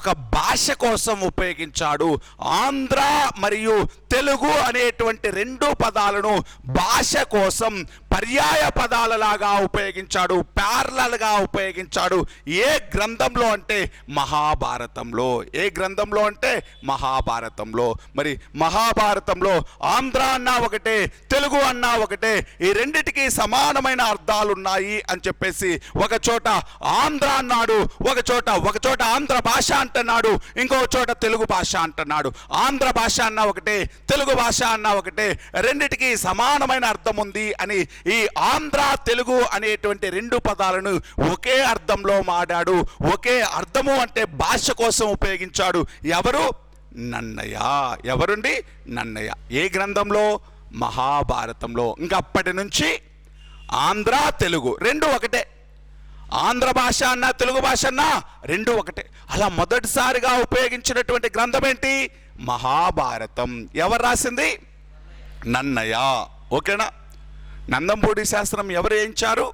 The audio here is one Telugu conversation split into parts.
ఒక భాష కోసం ఉపయోగించాడు. ఆంధ్ర మరియు తెలుగు అనేటువంటి రెండు పదాలను భాష కోసం పర్యాయ పదాలలాగా ఉపయోగించాడు ప్యారలల్గా ఉపయోగించాడు. ఏ గ్రంథంలో అంటే మహాభారతంలో? ఏ గ్రంథంలో అంటే మహాభారతంలో? మరి మహాభారతంలో ఆంధ్ర అన్నా ఒకటే తెలుగు అన్నా ఒకటే ఈ రెండిటికి సమానమైన అర్థాలు ఉన్నాయి అని చెప్పేసి ఒక చోట ఆంధ్ర అన్నాడు ఒక చోట ఒక చోట ఆంధ్ర భాష అంటున్నాడు ఇంకో చోట తెలుగు భాష అంటున్నాడు. ఆంధ్ర భాష అన్న ఒకటే తెలుగు భాష అన్న ఒకటే రెండిటికి సమానమైన అర్థం ఉంది అని ఈ ఆంధ్ర తెలుగు అనేటువంటి రెండు పదాలను ఒకే అర్థంలో మాడాడు. ఒకే అర్థము అంటే భాష కోసం ఉపయోగించాడు. ఎవరు? నన్నయ్య. ఎవరుండి? నన్నయ్య. ఏ గ్రంథంలో? మహాభారతంలో. ఇంకప్పటి నుంచి ఆంధ్ర తెలుగు రెండు ఒకటే. ఆంధ్ర భాష అన్న తెలుగు భాష అన్న రెండు ఒకటే. అలా మొదటిసారిగా ఉపయోగించినటువంటి గ్రంథం ఏంటి? మహాభారతం. ఎవరు రాసింది? నన్నయ్య. ఓకేనా? నందంపూడి శాస్త్రం ఎవరు వేయించారు?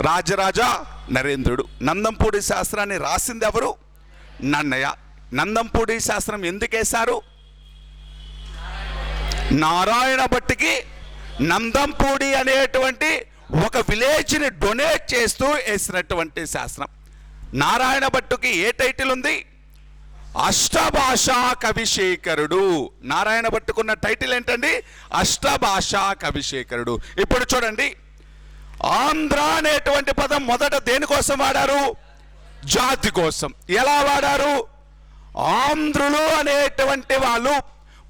రాజరాజ నరేంద్రుడు. నందంపూడి శాస్త్రాన్ని రాసింది ఎవరు? నన్నయ్య. నందంపూడి శాస్త్రం ఎందుకు వేశారు? నారాయణ భట్టికి నందంపూడి అనేటువంటి ఒక విలేజ్ని డొనేట్ చేస్తూ వేసినటువంటి శాస్త్రం నారాయణ భట్టుకి ఏ టైటిల్ ఉంది? అష్టభాషా కవిశేఖరుడు. నారాయణ భట్టుకున్న టైటిల్ ఏంటండి? అష్టభాషా కవిశేఖరుడు. ఇప్పుడు చూడండి. ఆంధ్ర అనేటువంటి పదం మొదట దేనికోసం వాడారు? జాతి కోసం. ఎలా వాడారు? ఆంధ్రులు అనేటువంటి వాళ్ళు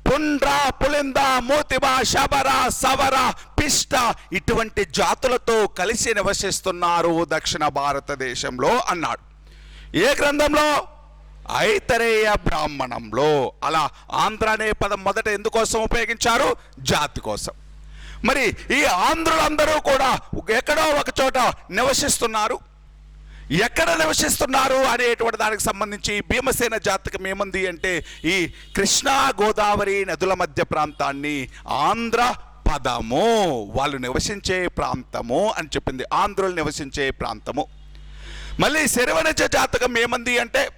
పుండ్ర పులింద మోతిబ శబర సవర పిష్ట ఇటువంటి జాతులతో కలిసి నివసిస్తున్నారు దక్షిణ భారతదేశంలో అన్నాడు. ఏ గ్రంథంలో? ఐతరేయ బ్రాహ్మణంలో. అలా ఆంధ్ర అనే పదం మొదట ఎందుకోసం ఉపయోగించారు? జాతి కోసం. మరి ఈ ఆంధ్రులందరూ కూడా ఎక్కడో ఒక చోట నివసిస్తున్నారు. ఎక్కడ నివసిస్తున్నారు అనేటువంటి దానికి సంబంధించి భీమసేన జాతకం ఏముంది అంటే ఈ కృష్ణా గోదావరి నదుల మధ్య ప్రాంతాన్ని ఆంధ్ర పదము. వాళ్ళు నివసించే ప్రాంతము అని చెప్పింది. ఆంధ్రులు నివసించే ప్రాంతము. మళ్ళీ శరవణజ జాతకం ఏమంది అంటే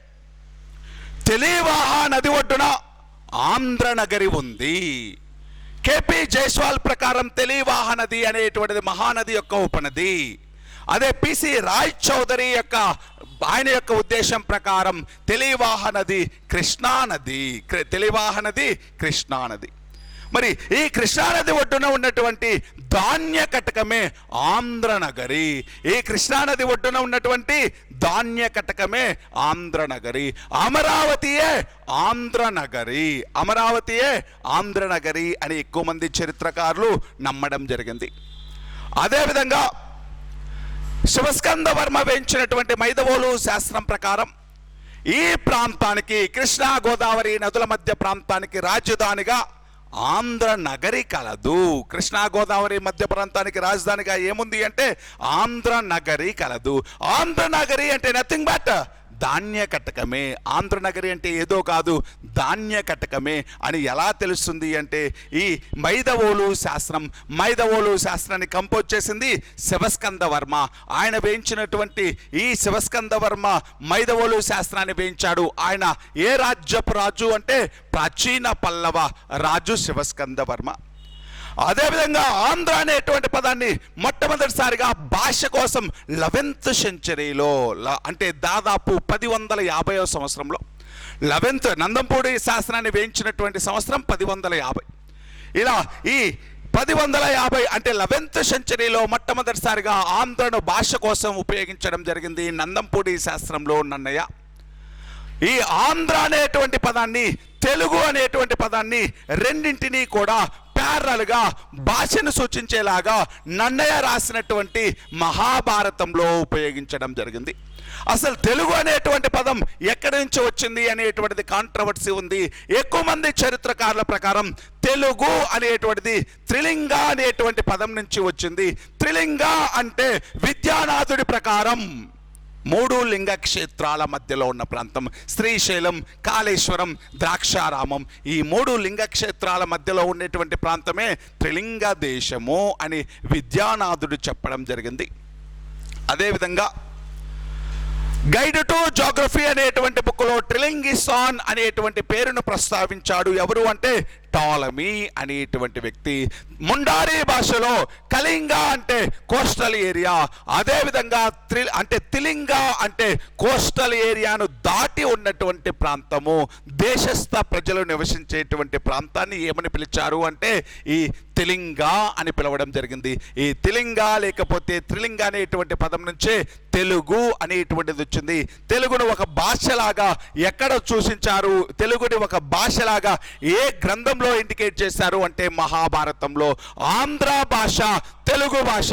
తెలివాహా నది ఒడ్డున ఆంధ్ర నగరి ఉంది. కేపీ జైస్వాల్ ప్రకారం తెలివాహ నది అనేటువంటిది మహానది యొక్క ఉపనది. అదే పిసి రాయ్ చౌదరి యొక్క ఆయన యొక్క ఉద్దేశం ప్రకారం తెలివాహ నది కృష్ణానది తెలివాహ నది కృష్ణానది మరి ఈ కృష్ణానది ఒడ్డున ఉన్నటువంటి ధాన్య కటకమే ఆంధ్రనగరి. ఈ కృష్ణానది ఒడ్డున ఉన్నటువంటి ధాన్య కటకమే ఆంధ్రనగరి. అమరావతియే ఆంధ్రనగరి. అమరావతియే ఆంధ్రనగరి అని ఎక్కువ మంది చరిత్రకారులు నమ్మడం జరిగింది. అదేవిధంగా శివస్కంద వర్మ వేయించినటువంటి మైదవోలు శాస్త్రం ప్రకారం ఈ ప్రాంతానికి కృష్ణా గోదావరి నదుల మధ్య ప్రాంతానికి రాజధానిగా ఆంధ్ర నగరి కలదు. కృష్ణా గోదావరి మధ్య ప్రాంతానికి రాజధానిగా ఏముంది అంటే ఆంధ్ర నగరి కలదు. ఆంధ్ర నగరి అంటే నథింగ్ బట్ ధాన్య కటకమే. ఆంధ్రనగరి అంటే ఏదో కాదు ధాన్య కటకమే అని ఎలా తెలుస్తుంది అంటే ఈ మైదవోలు శాస్త్రం మైదవోలు శాస్త్రాన్ని కంపోజ్ చేసింది శివస్కంద వర్మ. ఆయన వేయించినటువంటి ఈ శివస్కంద వర్మ మైదవోలు శాస్త్రాన్ని వేయించాడు. ఆయన ఏ రాజ్యపు రాజు అంటే ప్రాచీన పల్లవ రాజు శివస్కంద వర్మ. అదేవిధంగా ఆంధ్ర అనేటువంటి పదాన్ని మొట్టమొదటిసారిగా భాష కోసం లెవెన్త్ సెంచరీలో అంటే దాదాపు పది వందల యాభైవ సంవత్సరంలో లెవెన్త్ నందంపూడి శాస్త్రాన్ని వేయించినటువంటి సంవత్సరం పది వందల యాభై. ఇలా ఈ పది వందల యాభై అంటే లెవెన్త్ సెంచరీలో మొట్టమొదటిసారిగా ఆంధ్రను భాష కోసం ఉపయోగించడం జరిగింది నందంపూడి శాస్త్రంలో నన్నయ్య. ఈ ఆంధ్ర అనేటువంటి పదాన్ని తెలుగు అనేటువంటి పదాన్ని రెండింటినీ కూడా ప్యారల్గా భాషను సూచించేలాగా నన్నయ్య రాసినటువంటి మహాభారతంలో ఉపయోగించడం జరిగింది. అసలు తెలుగు అనేటువంటి పదం ఎక్కడి నుంచి వచ్చింది అనేటువంటిది కాంట్రవర్సీ ఉంది. ఎక్కువ మంది చరిత్రకారుల ప్రకారం తెలుగు అనేటువంటిది త్రిలింగ అనేటువంటి పదం నుంచి వచ్చింది. త్రిలింగ అంటే విద్యానాథుడి ప్రకారం. మూడు లింగ క్షేత్రాల మధ్యలో ఉన్న ప్రాంతం శ్రీశైలం కాళేశ్వరం ద్రాక్షారామం. ఈ మూడు లింగ క్షేత్రాల మధ్యలో ఉండేటువంటి ప్రాంతమే త్రిలింగ దేశము అని విద్యానాథుడు చెప్పడం జరిగింది. అదేవిధంగా గైడ్ టు జోగ్రఫీ అనేటువంటి బుక్లో ట్రిలింగిసాన్ అనేటువంటి పేరును ప్రస్తావించాడు. ఎవరు అంటే టాలమీ అనేటువంటి వ్యక్తి. ముండారీ భాషలో కళింగ అంటే కోస్టల్ ఏరియా. అదేవిధంగా త్రి అంటే తిలింగ అంటే కోస్టల్ ఏరియాను దాటి ఉన్నటువంటి ప్రాంతము. దేశస్థ ప్రజలు నివసించేటువంటి ప్రాంతాన్ని ఏమని పిలిచారు అంటే ఈ తిలింగ అని పిలవడం జరిగింది. ఈ తిలింగ లేకపోతే త్రిలింగ అనేటువంటి పదం నుంచే తెలుగు అనేటువంటిది వచ్చింది. తెలుగును ఒక భాషలాగా ఎక్కడ ఎక్కడ సూచించారు తెలుగుని ఒక భాషలాగా ఏ గ్రంథంలో ఇండికేట్ చేశారు అంటే మహాభారతంలో. ఆంధ్ర భాష తెలుగు భాష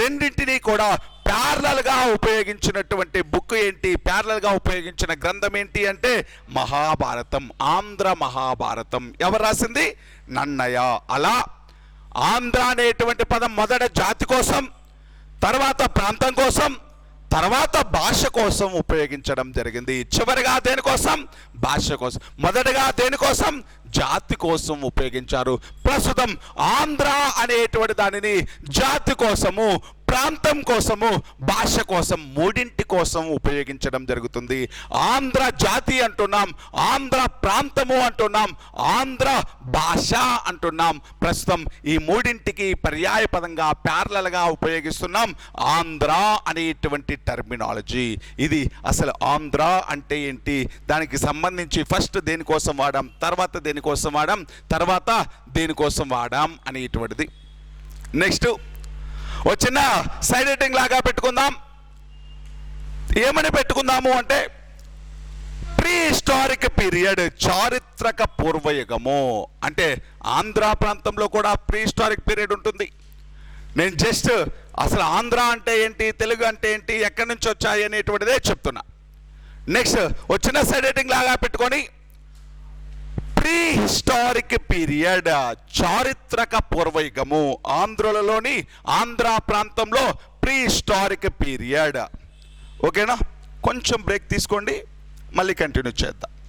రెండింటినీ కూడా ప్యారలల్గా ఉపయోగించినటువంటి బుక్ ఏంటి ప్యారలల్గా ఉపయోగించిన గ్రంథం ఏంటి అంటే మహాభారతం ఆంధ్ర మహాభారతం. ఎవరు రాసింది? నన్నయ అలా ఆంధ్ర అనేటువంటి పదం మొదట జాతి కోసం తర్వాత ప్రాంతం కోసం తర్వాత భాష కోసం ఉపయోగించడం జరిగింది. చివరిగా దేనికోసం భాష కోసం. మొదటగా దేనికోసం జాతి కోసం ఉపయోగించారు. ప్రస్తుతం ఆంధ్ర అనేటువంటి దానిని జాతి కోసము ప్రాంతం కోసము భాష కోసం మూడింటి కోసం ఉపయోగించడం జరుగుతుంది. ఆంధ్ర జాతి అంటున్నాం ఆంధ్ర ప్రాంతము అంటున్నాం ఆంధ్ర భాష అంటున్నాం. ప్రస్తుతం ఈ మూడింటికి పర్యాయ పదంగా ప్యారలగా ఉపయోగిస్తున్నాం. ఆంధ్ర అనేటువంటి టర్మినాలజీ. ఇది అసలు ఆంధ్ర అంటే ఏంటి? దానికి సంబంధించి ఫస్ట్ దేనికోసం వాడాం? తర్వాత దేనికోసం వాడాం? తర్వాత దేనికోసం వాడాం అనేటువంటిది. నెక్స్ట్ ఓ చిన్న సైడ్ ఎడిటింగ్ లాగా పెట్టుకుందాం. ఏమని పెట్టుకుందాము అంటే ప్రీ హిస్టారిక్ పీరియడ్ చారిత్రక పూర్వయుగము. అంటే ఆంధ్ర ప్రాంతంలో కూడా ప్రీ హిస్టారిక్ పీరియడ్ ఉంటుంది. నేను జస్ట్ అసలు ఆంధ్ర అంటే ఏంటి తెలుగు అంటే ఏంటి ఎక్కడి నుంచి వచ్చాయి అనేటువంటిదే చెప్తున్నా. నెక్స్ట్ వచ్చిన సైడ్ ఎడిటింగ్ లాగా పెట్టుకొని హిస్టారిక్ పీరియడ్ చారిత్రక పూర్వయుగము ఆంధ్రులలోని ఆంధ్ర ప్రాంతంలో ప్రీ హిస్టారిక్ పీరియడ్. ఓకేనా? కొంచెం బ్రేక్ తీసుకోండి మళ్ళీ కంటిన్యూ చేద్దాం.